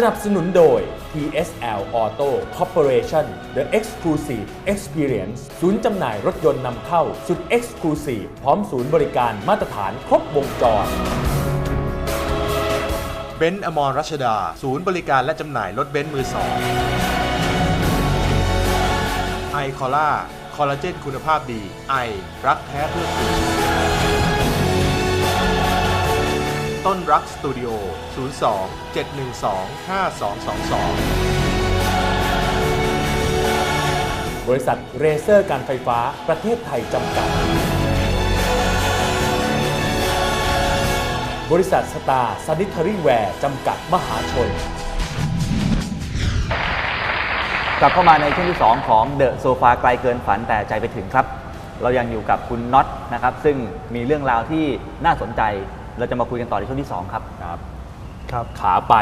สนับสนุนโดย TSL Auto Corporation The Exclusive Experience ศูนย์จำหน่ายรถยนต์นำเข้า สุด Exclusive พร้อมศูนย์บริการมาตรฐานครบวงจรเบนซ์อมรรัชดา ศูนย์บริการและจำหน่ายรถเบนซ์มือสองไอคอล่า คอลลาเจนคุณภาพดี ไอ รักแท้เพื่อคุณ ต้นรักสตูดิโอ 02 712 5222 บริษัทเรเซอร์การไฟฟ้าประเทศไทยจำกัด บริษัทสตาร์ซันิทารีแวร์จำกัดมหาชน กลับเข้ามาในช่วงที่ 2 ของเดอะโซฟาไกลเกินฝันแต่ใจไปถึงครับ เรายังอยู่กับคุณน็อตนะครับ ซึ่งมีเรื่องราวที่น่าสนใจ เราจะมาคุยกันต่อในช่วงที่ 2 ครับ ครับครับ ขาไป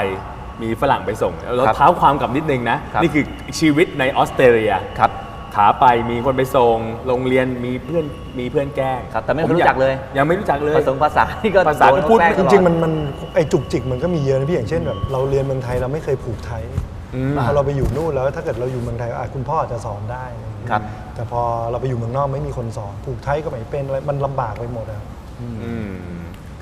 มีฝรั่งไปส่งเราครับเท้าความกลับนิดนึงนะ ครับ นี่คือชีวิตในออสเตรเลีย ครับ ขาไปมีคนไปส่งโรงเรียนมีเพื่อนมีเพื่อนแกล้งครับแต่ไม่ผรู้อจักเลย ยังไม่รู้จักเลยภาษาภาษาที่ก็ภาษาก็พูดโนแป้จตลอ ริงๆมันมันไอจุกจิกมันก็มีเยอะนะพี่อย่างเช่นแบบเราเรียนเมืองไทยเราไม่เคยผูกไทยอืม พอเราไปอยู่นู่นแล้วถ้าเกิดเราอยู่เมืองไทยอะคุณพ่ออาจจะสอนได้ครับ แต่พอเราไปอยู่เมืองนอกไม่มีคนสอนผูกไทยก็ไม่เป็นอะไรมันลำบากไปหมดอะ อืม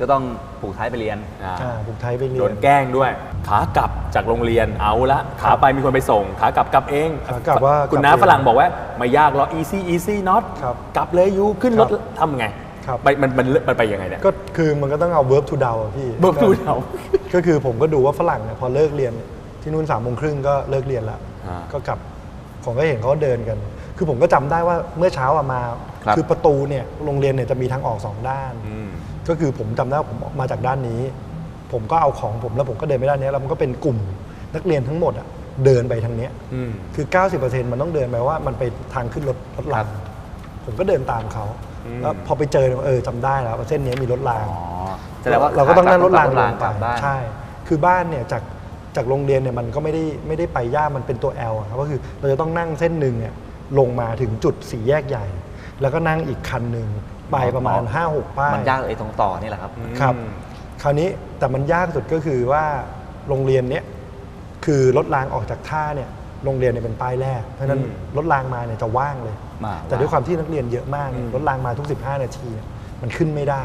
ก็ต้องปลูกท้ายไปเรียน อ่าอ่าผูกไทยไปเรีโดยนนแกล้งด้วย ขากลับจากโรงเรียนเอาละขาไปมีคนไปส่ง ขากลับกลับเอง ขากลับว่าคุณน้ากลับเองฝรั่งบอกว่า ไม่ยากหรอก easy easy not ครับกลับเลยยูขึ้นรถครับทำไงครับ ไปมันมันมันไปยังไงเนี่ยก็คือมันก็ต้องเอา verb to down อะพี่ verb to down ก็คือผมก็ดูว่าฝรั่งเนี่ยพอเลิกเรียนที่นู่นสามโมงครึ่งก็เลิกเรียนละอ่าก็กลับผมก็เห็นเขาเดินกัน คือผมก็จำได้ว่าเมื่อเช้าอะมาครับ อประตูเนี่ยโรงเรียนเนี่ยจะมีทางออกสองด้าน อืม ก็คือผมจำได้ว่าผมออกมาจากด้านนี้ ผมก็เอาของผมแล้วผมก็เดินไปด้านนี้แล้วมันก็เป็นกลุ่มนักเรียนทั้งหมดอะเดินไปทางเนี้ยอืม คือ 90%มันต้องเดินไปว่ามันไปทางขึ้นรถรถรางผมก็เดินตามเขาอืมแล้วพอไปเจอเออจำได้แล้วว่าเส้นนี้มีรถราง อ๋อแสดงว่าเราก็ต้องนั่งรถรางขลลังบไปกลับบ้าน ใช่ คือบ้านเนี่ยจากจากโรงเรียนเนี่ยมันก็ไม่ได้ไม่ได้ไปยากมันเป็นตัว L อะครับก็คือเราจะต้องนั่งเส้นหนึ่งเนี่ยลงมาถึงจุดสี่แยกใหญ่ แล้วก็นั่งอีกคันหนึ่ง ไปประมาณ 5-6 ป้ายมันยากไอ้ตรงต่อนี่แหละครับ ครับคราวนี้แต่มันยากสุดก็คือว่าโรงเรียนเนี้ยคือรถรางออกจากท่าเนี่ยโรงเรียนเนี่ยเป็นป้ายแรกเพราะฉะนั้นอืมรถรางมาเนี่ยจะว่างเลย มาแต่ด้วยความที่นักเรียนเยอะมากเนี่ยรถรางมาทุก 15 นาทีเนี่ยมันขึ้นไม่ได้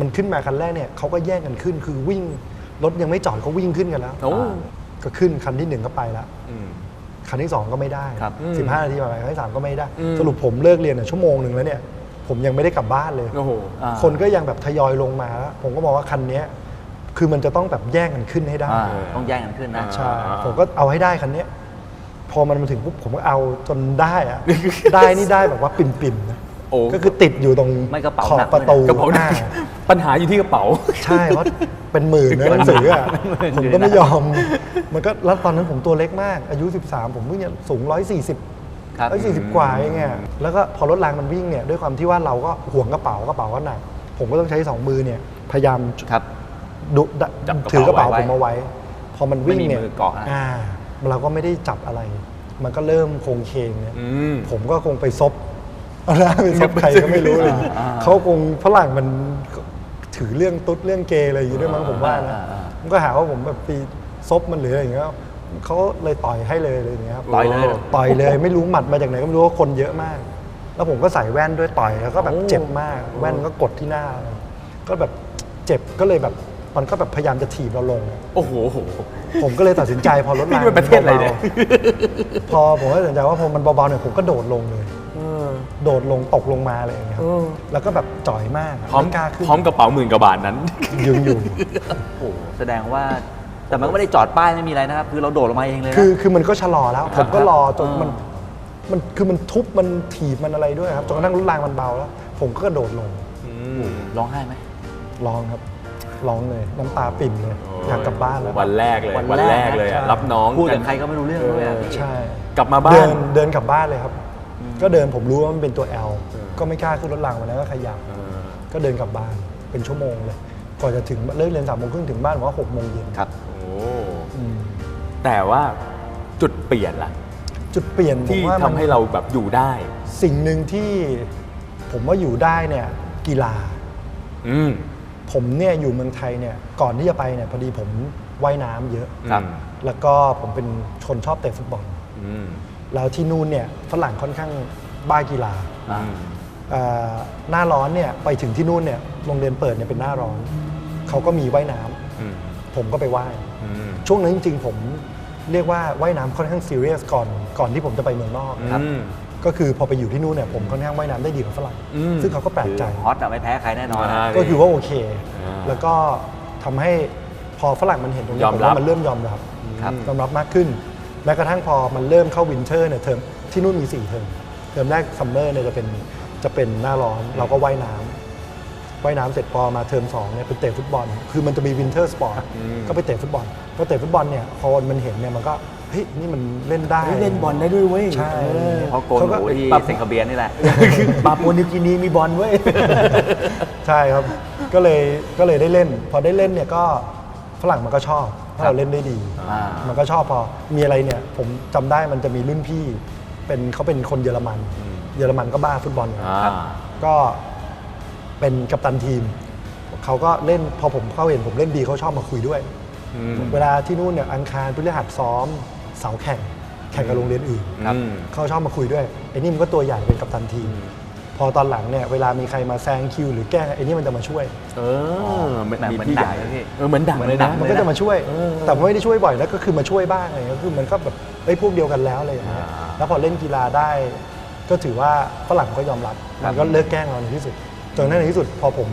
มันขึ้นมาคันแรกเนี่ยเขาก็แย่งกันขึ้น คือวิ่งรถยังไม่จอดเขาวิ่งขึ้นกันแล้วโอ้ก็ขึ้นคันที่หนึ่งก็ไปแล้วอืมคันที่สองก็ไม่ได้ครับสิบห้านาทีมาไปคันที่สามก็ไม่ได้อืมสรุปผมเลิกเรียนเนี่ยชั่วโมงหนึ่งแล้วเนี่ย ผมยังไม่ได้กลับบ้านเลย โอ้โหอ่า คนก็ยังแบบทยอยลงมาแล้วผมก็มองว่าคันเนี้ยคือมันจะต้องแบบแย่งกันขึ้นให้ได้ อ่าต้องแย่งกันขึ้นนะ ใช่อ่าผมก็เอาให้ได้คันเนี้ยพอมันมาถึงปุ๊บผมก็เอาจนได้อะ ได้นี่ได้แบบว่าปิ่มๆนะโอ้ ก็คือติดอยู่ตรงไม่กระเป๋าขอบหนักประตูกระเป๋าหนักอ่ปัญหาอยู่ที่กระเป๋า ใช่เพราะเป็นหมื่นนะหนังสืออะผมก็ไม่ยอม มันก็แล้วตอนนั้นผมตัวเล็กมาก อายุ 13 ผมเพิ่งจะสูง 140 ครับร้อยสี่สิบกว่าเองไงแล้วก็พอรถรางมันวิ่งเนี่ยด้วยความที่ว่าเราก็ห่วงกระเป๋ากระเป๋าก็หนักผมก็ต้องใช้สองมือเนี่ยพยายามครับ ดุดะจับกระเป๋าถือกระเป๋าไว้ผมเอาไว้ พอมันวิ่งเนี่ยไม่มีมือเกาะนะ อ่าเราก็ไม่ได้จับอะไร มันก็เริ่มโคงเคงเนี่ย อืม ผมก็คงไปซบเอาละไปซบใครก็ไม่รู้อะไรอย่างงี้อ่าเขาคงฝรั่งมันถือเรื่องตุ๊ดเรื่องเกย์อะไรอย่างงี้ด้วยมั้งผมว่านะอ่าอ่ามันก็หาว่าผมแบบไปซบมันหรืออะไรอย่างเงี้ย เขาเลยต่อยให้เลยอะไรอย่างเงี้ยครับต่อยเลยต่อยเลยไม่รู้หมัดมาจากไหนก็ไม่รู้ว่าคนเยอะมาก แล้วผมก็ใส่แว่นด้วยต่อยแล้วก็แบบโอ้เจ็บมาก แว่นก็กดที่หน้า ก็แบบเจ็บก็เลยแบบมันก็แบบพยายามจะถีบเราลง โอ้โหโอ้โหผมก็เลยตัดสินใจพอรถนี่รางมันประเทศอะไรเนี่ยบาๆพอผมก็ตัดสินใจว่าพอมันเบาๆเนี่ยผมก็โดดลงเลยโดดลงตกลงมาอะไรอย่างเงี้ยครับเออ แล้วก็แบบจ่อยมากพร้อมไม่กล้าขึ้นพร้อมกระเป๋าหมื่นกว่าบาทนั้น ยืนอยู่ โอ้โหแสดงว่า แต่มันก็ไม่ได้จอดป้ายไม่มีอะไรนะครับ คือเราโดดลงมาเองเลยนะ คือคือมันก็ชะลอแล้ว ผมก็รอจนอ่ามัมันมันคือมันทุบมันถีบมันอะไรด้วยครับจนกระทั่งรถรางมันเบาแล้ว ผมก็กระโดดลงร้องไห้ไหมร้องครับร้องเลยน้ำตาปิ่มเลยอยากกลับบ้านแล้ววันแรกเลยวันวันแรกแรกเลยอะใช่รับน้องพูดกักับใครก็ไม่รู้เรื่องด้วยอะพี่ใช่กลับมาบ้าเดินนเดินกลับบ้านเลยครับ ก็เดินผมรู้ว่ามันเป็นตัว L ก็ไม่กล้าขึ้นรถรางวันนั้นก็ขยับก็เดินกลับบ้านเป็นชั่วโมงเลยกว่อนจะถึงเลิกเรียนสามโมงครึ่งถึงบ้านผมว่าหกโมงเย็นครับโอ้อืม แต่ว่าจุดเปลี่ยนล่ะ จุดเปลี่ยนผมที่ว่าทำมันให้เราแบบอยู่ได้ สิ่งหนึ่งที่ผมว่าอยู่ได้เนี่ยกีฬา อืม ผมเนี่ยอยู่เมืองไทยเนี่ยก่อนที่จะไปเนี่ยพอดีผมว่ายน้ำเยอะ ครับ แล้วก็ผมเป็นคนชอบเตะฟุตบอล อืมแล้วที่นู่นเนี่ยฝรั่งค่อนข้างบ้ากีฬาอ่า เอ่อหน้าร้อนเนี่ยไปถึงที่นู่นเนี่ยโรงเรียนเปิดเนี่ยเป็นหน้าร้อนเขาก็มีว่ายน้ำอืม ผมก็ไปว่ายอืม ช่วงนั้นจริงๆผมเรียกว่าว่ายน้ำค่อนข้างซีเรียสก่อนก่อนที่ผมจะไปเมืองนอกครับ อืมก็คือพอไปอยู่ที่นู่นเนี่ยผมค่อนข้างว่ายน้ำได้ดีกว่าฝรั่งอืม ซึ่งเขาก็แปลกใจคือฮอตอะไม่แพ้ใครแน่นอนอ่านะ ก็คือว่าโอเค อ่าแล้วก็ทำให้พอฝรั่งมันเห็นตรงนี้ยอมผมรับ ว่ามันเริ่มยอมรับครับยอมรับมากขึ้น แม้กระทั่งพอมันเริ่มเข้าวินเทอร์เนี่ยเทอมที่นู่นมี 4 เทอม เทอมแรกซัมเมอร์เนี่ยจะเป็นจะเป็นหน้าร้อนเราก็ว่ายน้ำ ว่ายน้ำเสร็จพอมาเทอมสองเนี่ยไปเตะฟุตบอล คือมันจะมีวินเทอร์สปอร์ตก็ไปเตะฟุตบอลพอเตะฟุตบอลเนี่ยพอมันเห็นเนี่ยมันก็เฮ้ยนี่มันเล่นได้เฮ้ยเล่นบอลได้ด้วยเว้ยใช่เออเพราะโกนเขาหก็นูที่ปรับเซนคาเบียนนี่แหละปาปัวนิวกินีมีบอลเว้ยใช่ครับก็เลยก็เลยได้เล่น พอได้เล่นเนี่ยก็ฝรั่งมันก็ชอบเพราะเราเล่นได้ดีอ่ามันก็ชอบพอมีอะไรเนี่ย ผมจำได้มันจะมีรุ่นพี่ เป็นเขาเป็นคนเยอรมัน เยอรมันก็บ้าฟุตบอลกันอ่าครับก็ เป็นกัปตันทีม เขาก็เล่นพอผมเข้าเห็นผมเล่นดีเขาชอบมาคุยด้วย อืม เวลาที่นู่นเนี่ยอังคารพฤหัสซ้อมเสาร์แข่ง แข่งกับโรงเรียนอื่นครับ อืม เขาชอบมาคุยด้วยไอ้นี่มันก็ตัวใหญ่เป็นกัปตันทีม พอตอนหลังเนี่ยเวลามีใครมาแซงคิว หรือแกล้งไอ้นี่มันจะมาช่วย เออเหมือนแบบมีเหมือนพี่ดัใหงญ่เลยพี่เออเหมือนดังเหมือนเลยดันะงมันก็จะมาช่วยเออแต่ไม่ได้ช่วยบ่อยแล้วก็คือมาช่วยบ้างอะไรเงี้ยคือมันก็แบบเอ้ยพวกเดียวกันแล้วอะไรอย่างเงี้ยอ่า แล้วพอเล่นกีฬาได้ ก็ถือว่าฝรั่งก็ยอมรับมันก็เลิกแกล้งเราในที่สุด จนในที่สุดพอผม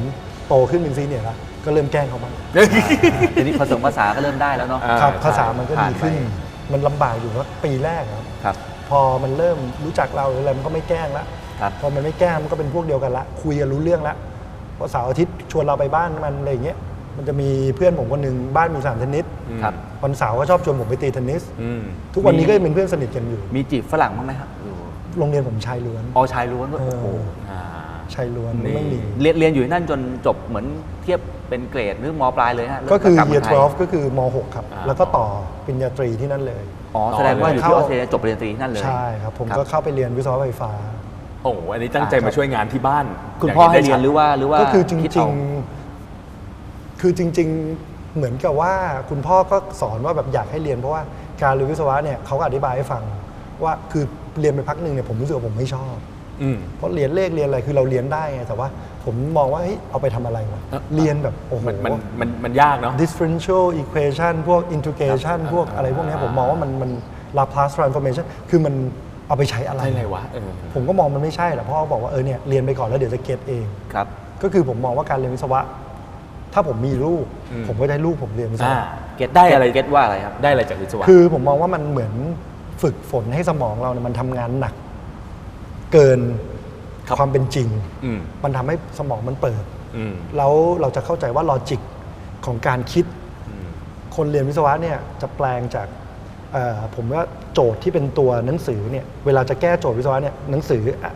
โตขึ้นเป็นซีเนียร์แล้วก็เริ่มแกล้งเขาบ้างทีนี้ผสมภาษาก็เริ่มได้แล้วเนาะอ่าครับใช่ภาษามันก็ดีขึ้นผ่านไปมันลำบากอยู่ว่าปีแรกครับครับ พอมันเริ่มรู้จักเราหรืออะไรมันก็ไม่แกล้งละครับพอมันไม่แกล้งมันก็เป็นพวกเดียวกันละ คุยกันรู้เรื่องละพอเสาร์อาทิตย์ชวนเราไปบ้านมันอะไรอย่างเงี้ยมันจะมีเพื่อนผมคนหนึ่งบ้านมีสนามเทนนิสครับวันเสาร์ก็ชอบชวนผมไปตีเทนนิสอืมทุกวันนี้ก็ยังเป็นเพื่อนสนิทกันอยู่ มีจีบฝรั่งบ้างไหมครับอยู่โรงเรียนผมชายล้วนอ๋อชายล้วนด้วยเอโอ้โหออ่า ชายล้วนนี่ไม่มีเรียนเรียนอยู่ที่นั่นจนจบเหมือนเทียบเป็นเกรดหรือมปลายเลยฮะแล้วก็คือลับมา year ไทย12 ก็คือม .6 ครับอ่าแล้วก็ต่อปริญญาตรีที่นั่นเลย อ๋อแสดงว่าอยู่ที่ออสเตรเลียจบปริญญาตรีที่นั่นเลยใช่ครับผมครับก็เข้าไปเรียนวิศวะไฟฟ้าโอ้โหอันนี้ตั้งใจอ่าครับมาช่วยงานที่บ้าน คุณย่างพ่อให้ได้เรียชันดหรือว่าหรือว่าก็คือจคิดริเอางๆคือจริง ๆเหมือนกับว่าคุณพ่อก็สอนว่าแบบอยากให้เรียนเพราะว่าการเรียนวิศวะเนี่ยเขาก็อธิบายให้ฟังว่าคือเรียนไปพักหนึ่งเนี่ยผมรู้สึกว่าผมไม่ชอบอืม เพราะเรียนเลขเรียนอะไรคือเราเรียนได้ไงแต่ว่าผมมองว่าเฮ้ยเอาไปทำอะไรวะเออเรียนแบบโอ้โห มันมันมันมันยากเนาะ differential equation พวก integration พวกอะไรพวกเนี้ยผมมองว่ามันมัน Laplace transformation คือมันเอาไปใช้อะไร ใช่ไรวะเออผมก็มองมันไม่ใช่แหละพ่อบอกว่าเออเนี่ยเรียนไปก่อนแล้วเดี๋ยวจะเก็ตเอง ครับ ก็คือผมมองว่าการเรียนวิศวะ ถ้าผมมีลูกอืมผมก็จะให้ลูกผมเรียนวิศอ่าวะ เก็ตได้อะไรเก็ตว่าอะไรครับ ได้อะไรจากวิศวะ คือผมมองว่ามันเหมือนฝึกฝนให้สมองเราเนี่ยมันทำงานหนัก เกินครับความเป็นจริง อืม มันทำให้สมองมันเปิด อืม แล้วเราจะเข้าใจว่าลอจิกของการคิดอืมคนเรียนวิศวะเนี่ยจะแปลงจากเอ่อผมว่าโจทย์ที่เป็นตัวหนังสือเนี่ยเวลาจะแก้โจทย์วิศวะเนี่ยหนังสืออะ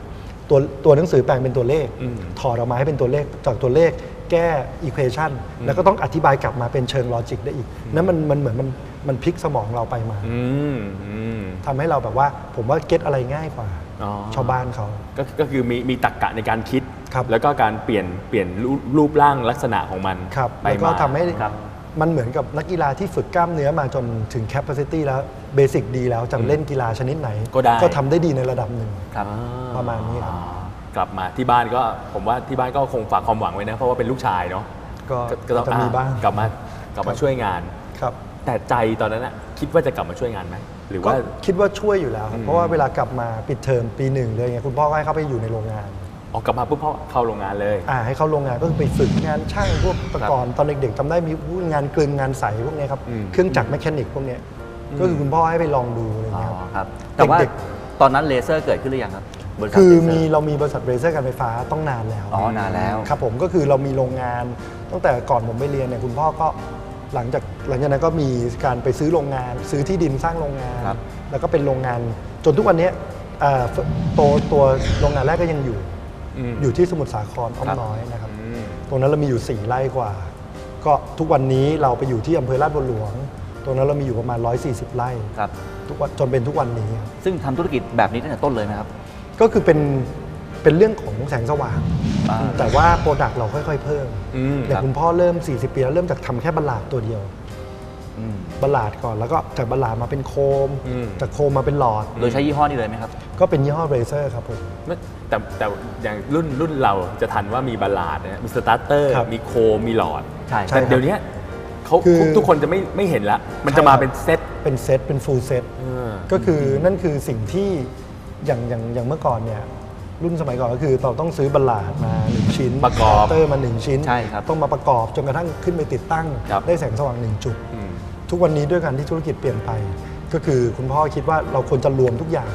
ตัวตัวหนังสือแปลงเป็นตัวเลข อืม ถอดออกมาให้เป็นตัวเลขจากตัวเลขแก้อีควอชันแล้วก็ต้องอธิบายกลับมาเป็นเชิงลอจิกได้อีกนั่นมันมันเหมือนมันมันพลิกสมองเราไปมา อืมอืม ทำให้เราแบบว่าผมว่าเก็ตอะไรง่ายกว่าอ๋อ ชาวบ้านเขา ก็ก็คือมีมีตรรกกะในการคิด ครับแล้วก็การเปลี่ยนเปลี่ยนรูปรูปร่างลักษณะของมันครับไปแล้วก็มาทำให้ ครับ มันเหมือนกับนักกีฬาที่ฝึกกล้ามเนื้อมาจนถึงแคปซิตี้แล้วเบสิกดีแล้วจะเล่นกีฬาชนิดไหน ก็ได้ ก็ทำได้ดีในระดับหนึ่ง ครับอ่ประมาณนี้ครับกลับมาที่บ้านก็ผมว่าที่บ้านก็คงฝากความหวังไว้นะ เพราะว่าเป็นลูกชายเนาะก็ก็ต้องจะมีอะบ้างกลับมากลับมาครับช่วยงาน ครับ แต่ใจตอนนั้นอะคิดว่าจะกลับมาช่วยงานไหม หรือก็ว่าคิดว่าช่วยอยู่แล้วครับอืมเพราะว่าเวลากลับมาปิดเทอมปีหนึ่งเลยไงคุณพ่อก็ให้เขาไปอยู่ในโรงงาน ออกกลับมาปุ๊บเขาเข้าโรงงานเลย อ่าให้เขาโรงงานก็คือไปฝึกงานช่างพวกแตะกอนตอนเด็กๆจำได้มีพวกงานกลึงงานใสพวกเนี้ยครับอืม เครื่องจักรแมชชีนิกพวกเนี้ยก็คือคุณพ่อให้ไปลองดูอะไรอ๋อเงี้ยครับ ครับ แต่ว่าเด็ก ตอนนั้นเลเซอร์เกิดขึ้นหรือยังครับบริษัทคือเลเซร์มีเรามีบริษัทเรเซอร์การไฟฟ้าต้องนานแล้ว อ๋อนานแล้ว ครับผมก็คือเรามีโรงงานตั้งแต่ก่อนผมไปเรียนเนี่ยคุณพ่อก็หลังจาก หลังจากนั้นก็มีการไปซื้อโรงงาน ซื้อที่ดินสร้างโรงงาน ครับ แล้วก็เป็นโรงงาน จนทุกวันเนี้ยเอ่อตัวตัวโรงงานแรกก็ยังอยู่ อืม อยู่ที่สมุทรสาครอ้อมครับน้อยนะครับ อืม ตรงนั้นเรามีอยู่ 4ไร่กว่า ก็ทุกวันนี้เราไปอยู่ที่อำเภอลาดบัวหลวง ตรงนั้นเรามีอยู่ประมาณ 140 ไร่ครับ ทุกวันจนเป็นทุกวันนี้ครับซึ่งทำธุรกิจแบบนี้ตั้งแต่ต้นเลยไหมครับ ก็คือเป็นเป็นเรื่องของแสงสว่าง อ่าแต่ว่าโปรดักต์เราค่อยๆ เพิ่มอืมอย่างครับ คุณพ่อเริ่ม 40 ปีแล้วเริ่มจากทำแค่บัลลาดตัวเดียวอืม บัลลาดก่อน แล้วก็จากบัลลาดมาเป็นโคม อืม จากโคมมาเป็นหลอด โดยใช้ยี่ห้อนี้เลยไหมครับก็เป็นยี่ห้อเรเซอร์ครับผม ไม่แต่แต่อย่างรุ่นรุ่นเราจะทันว่ามีบัลลาดนะมีสตาร์เตอร์ ครับมีโคมมีหลอด ใช่ใช่ แต่ครับเดี๋ยวนี้เขาคือทุกทุกคนจะไม่ไม่เห็นละ มันจะมาเป็นเซต เป็นเซตเป็นฟูลเซตเออ ก็คือนั่นคือสิ่งที่อย่างอย่างอย่างเมื่อก่อนเนี่ยรุ่นสมัยก่อนก็คือเราต้องซื้อบัลลาดมาหนึ่งชิ้นประกอบเตอร์มาหนึ่งชิ้น ใช่ครับต้องมาประกอบจนกระทั่งขึ้นไปติดตั้ง ครับได้แสงสว่างหนึ่งจุด อืม ทุกวันนี้ด้วยการที่ธุรกิจเปลี่ยนไป ก็คือคุณพ่อคิดว่าเราควรจะรวมทุกอย่าง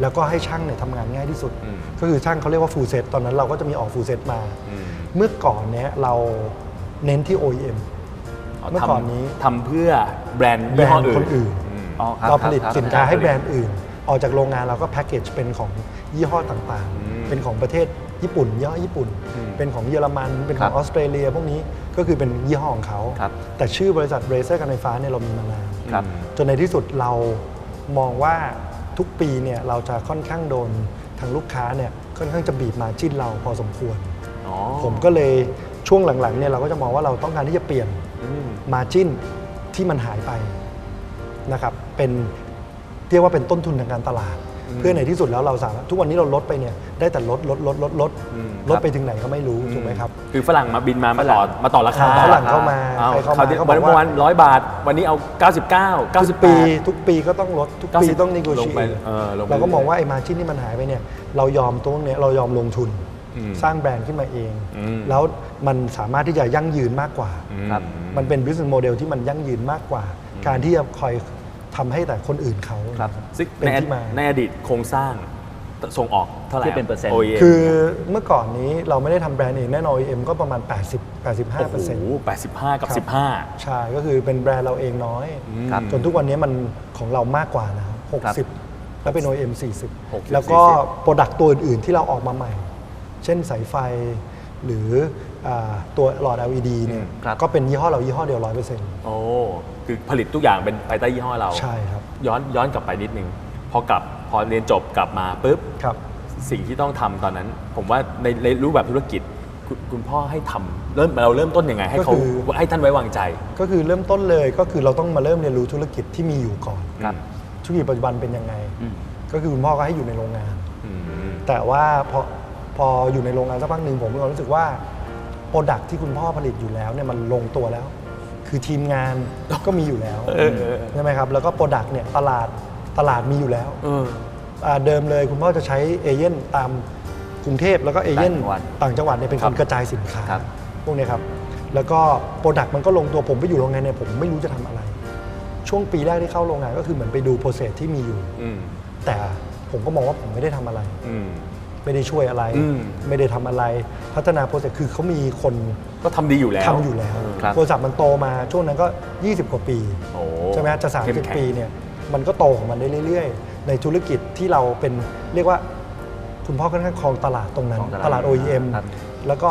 แล้วก็ให้ช่างเนี่ยทำงานง่ายที่สุด อืมก็คือช่างเขาเรียกว่าฟูลเซตตอนนั้นเราก็จะมีออกฟูลเซตมา อืม เมื่อก่อนเนี้ยเราเน้นที่ OEM เมื่อก่อนนี้ ทำเพื่อแบรนด์แบรยี่ห้อนด์อื่คนนอื่นอืมอ๋อครับเราผลิตครับสินค้าครับให้แบรนด์อื่น ออกจากโรงงานเราก็แพ็กเกจเป็นของยี่ห้อต่างอืมๆ เป็นของประเทศญี่ปุ่นยี่ห้อญี่ปุ่น อืมเป็นของเยอรมัน เป็นขครัองบออสเตรเลีย พวกนี้ ก็คือเป็นยี่ห้อของเขา ครับ แต่ชื่อบริษัทเรเซอร์การไฟฟ้าเนี่ยเรามีมานานครับ จนในที่สุดเรามองว่าทุกปีเนี่ยเราจะค่อนข้างโดนทางลูกค้าเนี่ยค่อนข้างจะบีบมาจิ้นเราพอสมควร อ๋อผมก็เลยช่วงหลังๆเนี่ยเราก็จะมองว่าเราต้องการที่จะเปลี่ยนอืม มาจิ้นที่มันหายไปนะครับเป็นเรียกว่าเป็นต้นทุนทางการตลาด เพื่อในที่สุดแล้วเราสามารถทุกวันนี้เราลดไปเนี่ยได้แต่ลดลดลดลดลดอืม ลดไปถึงไหนก็ไม่รู้ถูกไหมครับ คือฝรั่งมาบินมามาต่อมาต่อราคาฝรั่งเข้ามาอ้าวใครเข้าเขามาที่เขาบวันอกเมื่อว่าวานร้อยบาท วันนี้เอา 99 ทุกปี98ทุกปีก็ต้องลดทุกปี90ต้องนิโกลชีงไปเออลงไปเราก็มองว่าไอ้มาจิ้นที่มันหายไปเนี่ยเรายอมตรงเนี้ยเรายอมลงทุน อืมสร้างแบรนด์ขึ้นมาเอง อืม แล้วมันสามารถที่จะยั่งยืนมากกว่า ครับ มันเป็น business model ที่มันยั่งยืนมากกว่า การที่จะคอย ทำให้แต่คนอื่นเขาครับซึ่งเป็นในอที่มาในอดีตโครงสร้างส่งออกเท่าไหร่ที่เป็นเปอร์เซ็นต์ OEM คือเมื่อก่อนนี้เราไม่ได้ทำแบรนด์เองแน่นอน OEM ก็ประมาณ 80 85โอ้โห85กับครับ 15 ใช่ ก็คือเป็นแบรนด์เราเองน้อยครับจนทุกวันนี้มันของเรามากกว่านะครับ60 แล้วเป็น OEM 60 40 แล้วก็โปรดักต์ตัวอื่น ๆ ที่เราออกมาใหม่ เช่นสายไฟหรืออา ตัวหลอด LED เนี่ยครับ ก็เป็นยี่ห้อเรายี่ห้อเดียว100%โอ้คือผลิตทุกอย่างเป็นภายใต้ยี่ห้อเรา ใช่ครับย้อนย้อนกลับไปนิดนึงพอกลับพอเรียนจบกลับมาปุ๊บ ครับ สิ่งที่ต้องทำตอนนั้น ผมว่าในในรูปแบบธุรกิจคุณคุณพ่อให้ทำเริ่มเราเริ่มต้นยังไง ให้เขาก็คือ ให้ท่านไว้วางใจ ก็คือเริ่มต้นเลยก็คือเราต้องมาเริ่มเรียนรู้ธุรกิจที่มีอยู่ก่อนครับ ธุรกิจปัจจุบันเป็นยังไง อืมก็คือคุณพ่อก็ให้อยู่ในโรงงาน อืม แต่ว่าพอพออยู่ในโรงงานสักพักหนึ่งผมมีความรู้สึกว่า โปรดักที่คุณพ่อผลิตอยู่แล้วเนี่ยมันลงตัวแล้ว คือทีมงานก็มีอยู่แล้วเออเออใช่ไหมครับ แล้วก็โปรดักเนี่ยตลาดตลาดมีอยู่แล้วเอออ่าเดิมเลยคุณพ่อจะใช้เอเย่นตามกรุงเทพแล้วก็เอเย่นต่างจังหวัดต่างจังหวัดเนี่ยเป็นครัคบนกระจายสินค้าครับพวกเนี้ยครับ แล้วก็โปรดักมันก็ลงตัวผมไปอยู่โรงงานเนี่ยผมไม่รู้จะทำอะไร ช่วงปีแรกที่เข้าโรงงานก็คือเหมือนไปดูโปรเซสที่มีอยู่อืมแต่ผมก็มองว่าผมไม่ได้ทำอะไรอืม ไม่ได้ช่วยอะไร อืม ไม่ได้ทำอะไร พัฒนาโปรเซสคือเขามีคนก็ทำดีอยู่แล้วทำอยู่แล้วครับบริษัทมันโตมาช่วงนั้นก็ 20 กว่าปีโอ้ใช่ไหมจะ เข้มแข็ง 30 ปีเนี่ยมันก็โตของมันได้เรื่อย ๆ ในธุรกิจที่เราเป็นเรียกว่าคุณพ่อค่อนข้างครองตลาดตรงนั้น ครองตลาดตลาด OEM ครับ แล้วก็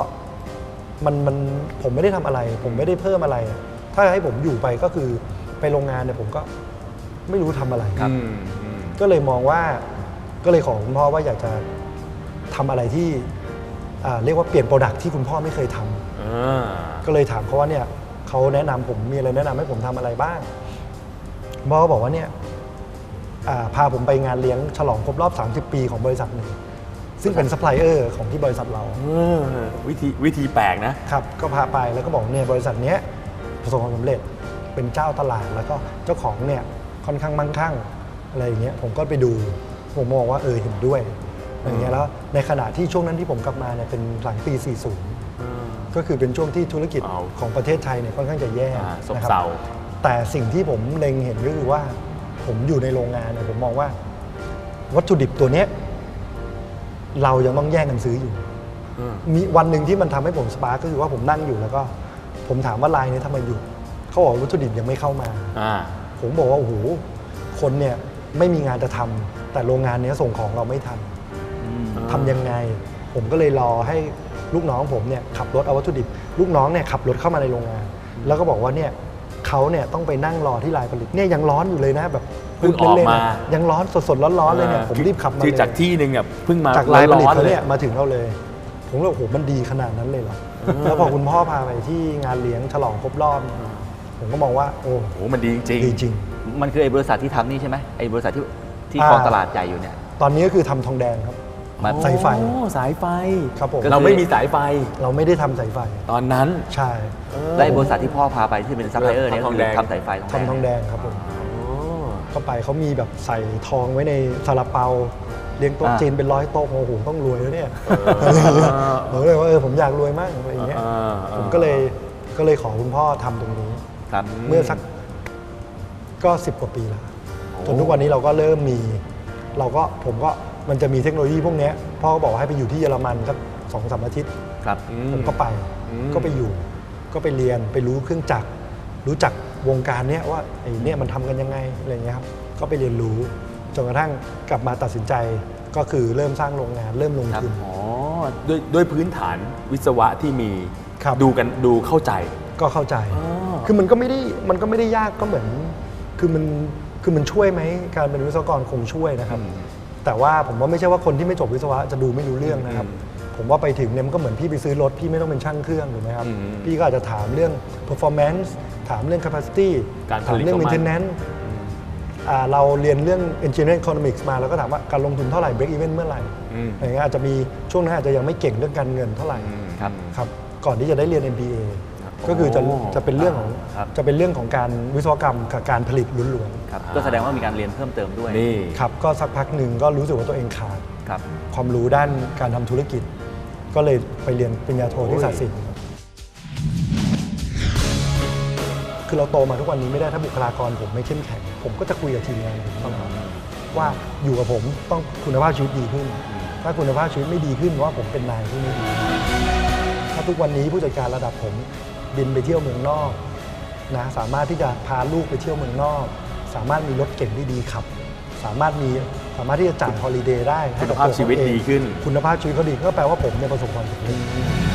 มันมันผมไม่ได้ทำอะไร ผมไม่ได้เพิ่มอะไร ถ้าให้ผมอยู่ไปก็คือไปโรงงานเนี่ยผมก็ไม่รู้ทำอะไร อืมอืม ก็เลยมองว่าก็เลยขอคุณพ่อว่าอยากจะ ทำอะไรที่อ่าเรียกว่าเปลี่ยนโปรดักที่คุณพ่อไม่เคยทำ อ่าก็เลยถามเขาว่าเนี่ยเขาแนะนำผมมีอะไรแนะนำให้ผมทำอะไรบ้างคุณพ่อก็บอกว่าเนี่ยอ่าพาผมไปงานเลี้ยงฉลองครบรอบ 30 ปีของบริษัทหนึ่งซึ่งเป็นซัพพลายเออร์ของที่บริษัทเราเออวิธีวิธีแปลกนะ ครับก็พาไปแล้วก็บอกเนี่ยบริษัทเนี้ยประสบความสำเร็จเป็นเจ้าตลาด แล้วก็เจ้าของเนี่ยค่อนข้างมั่งคั่งอะไรอย่างเงี้ยผมก็ไปดูผมมองว่าเออเห็นด้วย อย่างเงี้ยแล้วในขณะที่ช่วงนั้นที่ผมกลับมาเนี่ยเป็นหลังปี 40 ก็คือเป็นช่วงที่ธุรกิจเอาของประเทศไทยเนี่ยค่อนข้างจะแย่อ่าซบนะครัเซา แต่สิ่งที่ผมเล็งเห็นก็คือว่า ผมอยู่ในโรงงานเนี่ยผมมองว่า วัตถุดิบตัวเนี้ยเรายังต้องแย่งกันซื้ออยู่ อืม มีวันหนึ่งที่มันทำให้ผมสปาร์กก็คือว่าผมนั่งอยู่แล้วก็ ผมถามว่าลายนี้ทำไมหยุดเขาบอกว่าวัตถุดิบยังไม่เข้ามา อ่า ผมบอกว่าโอ้โหคนเนี่ยไม่มีงานจะทำแต่โรงงานเนี้ยส่งของเราไม่ทันอืม ทำยังไง ผมก็เลยรอให้ลูกน้องผมเนี่ยขับรถเอาวัตถุดิบ ลูกน้องเนี่ยขับรถเข้ามาในโรงงาน แล้วก็บอกว่าเนี่ยเขาเนี่ยต้องไปนั่งรอที่ลายผลิตเนี่ยยังร้อนอยู่เลยนะแบบเพิ่งออกล่นๆมานะยังร้อนสดๆร้อนๆเลยเนี่ยผมรีบขับมาคือเลยจากที่หนึ่งเนี่ยเพิ่งมาจากลายผลิตร้อนๆเขาเลเนี่ยยมาถึงเราเลย ผมเลยโอ้โหมันดีขนาดนั้นเลยเหรอแล้วพอคุณพ่อพาไปที่งานเลี้ยงฉลองครบรอบเนี่ยผมก็มองว่าโอ้โอ้มันดีจริงดีจริง มันคือไอ้บริษัทที่ทำนี่ใช่ไหมไอ้บริษัทที่ที่อ่าครองตลาดใหญ่อยู่เนี่ย ตอนนี้ก็คือทำทองแดงครับ มาสายไฟ โอ้สายไฟครับผมก็เราไม่มีสายไฟ เราไม่ได้ทำสายไฟ ตอนนั้น ใช่และไอ้บริษัทที่พ่อพาไปที่เป็นซัพพลายเออร์เนี่ยทำทก็องคือแดง ทำสายไฟทำทองแดงครับผมโอ้เข้าไปเขามีแบบใส่ทองไว้ในซาลาเปาเลี้ยงโต๊ะจีนเป็นร้อยโต๊ะโอ้โหต้องรวยแล้วเนี่ยผมก็เลยว่าเออผมอยากรวยมากอะไรอย่างเงี้ยอ่าอ่า ผมก็เลยก็เลยขอคุณพ่อทำตรงนี้ ครับเมื่อสักก็สิบกว่าปีแล้วจนทุกวันนี้เราก็เริ่มมี เราก็ผมก็ มันจะมีเทคโนโลยีพวกเนี้ยพ่อก็บอกว่าให้ไปอยู่ที่เยอรมันสักสองสามอาทิตย์ ครับอืผมก็ไปอืม ก็ไปอยู่ ก็ไปเรียนไปรู้เครื่องจักร รู้จักวงการเนี้ยว่าไอ้เนี่ยมันทำกันยังไงอะไรเงี้ยครับก็ไปเรียนรู้จนกระทั่งกลับมาตัดสินใจก็คือเริ่มสร้างโรงงาน เริ่มลงทุน อ๋อด้วยด้วยพื้นฐานวิศวะที่มีครับ ดูกันดูเข้าใจ ก็เข้าใจ อ๋อ คือมันก็ไม่ได้ มันก็ไม่ได้ยากก็เหมือน คือมัน คือมันช่วยไหม การเป็นวิศวกรคงช่วยนะครับ อืม แต่ว่าผมว่าไม่ใช่ว่าคนที่ไม่จบวิศวะจะดูไม่รู้เรื่องนะครับ ผมว่าไปถึงเนี่ยมันก็เหมือนพี่ไปซื้อรถพี่ไม่ต้องเป็นช่างเครื่องถูกไหมครับอืมพี่ก็อาจจะถามเรื่อง performance ถามเรื่อง capacity การผถามลิตเรื่องของมัน maintenance อ่าเราเรียนเรื่อง engineering economics มาแล้วก็ถามว่าการลงทุนเท่าไหร่ break even เมื่อไหร่อืมอะไรเงี้ยอาจจะมีช่วงนั้นอาจจะยังไม่เก่งเรื่องการเงินเท่าไหร่ครับครับก่อนที่จะได้เรียน MBA ก็คือจะโอ้จะเป็นเรื่องของครับ จะเป็นเรื่องของการวิศวกรรมกับการผลิตล้วนครับก็แสดงว่ามีการเรียนเพิ่มเติมด้วยนี่ๆครับก็สักพักหนึ่งก็รู้สึกว่าตัวเองขาดครับ ความรู้ด้านการทำธุรกิจ ก็เลยไปเรียนปริญญาโทที่โอ้ยศาสตร์ศิลป์ครับคือเราโตมาทุกวันนี้ไม่ได้ถ้าบุคลากรผมไม่เข้มแข็ง ผมก็จะคุยกับทีมงานผมตลอดว่าอยู่กับผมต้องคุณภาพชีวิตดีขึ้น ถ้าคุณภาพชีวิตไม่ดีขึ้นเพราะว่าผมเป็นนายที่ไม่ดี ถ้าทุกวันนี้ผู้จัดการระดับผม บินไปเที่ยวเมืองนอกนะสามารถที่จะพาลูกไปเที่ยวเมืองนอก สามารถมีรถเก่งที่ดีขับ สามารถมีสามารถที่จะจ่ายฮอลิเดย์ได้ให้กับคุณภาพตัวเขชีวิตเองดีขึ้น คุณภาพชีวิตเขาดีก็แปลว่าผมเนี่ยประสบความสำเร็จ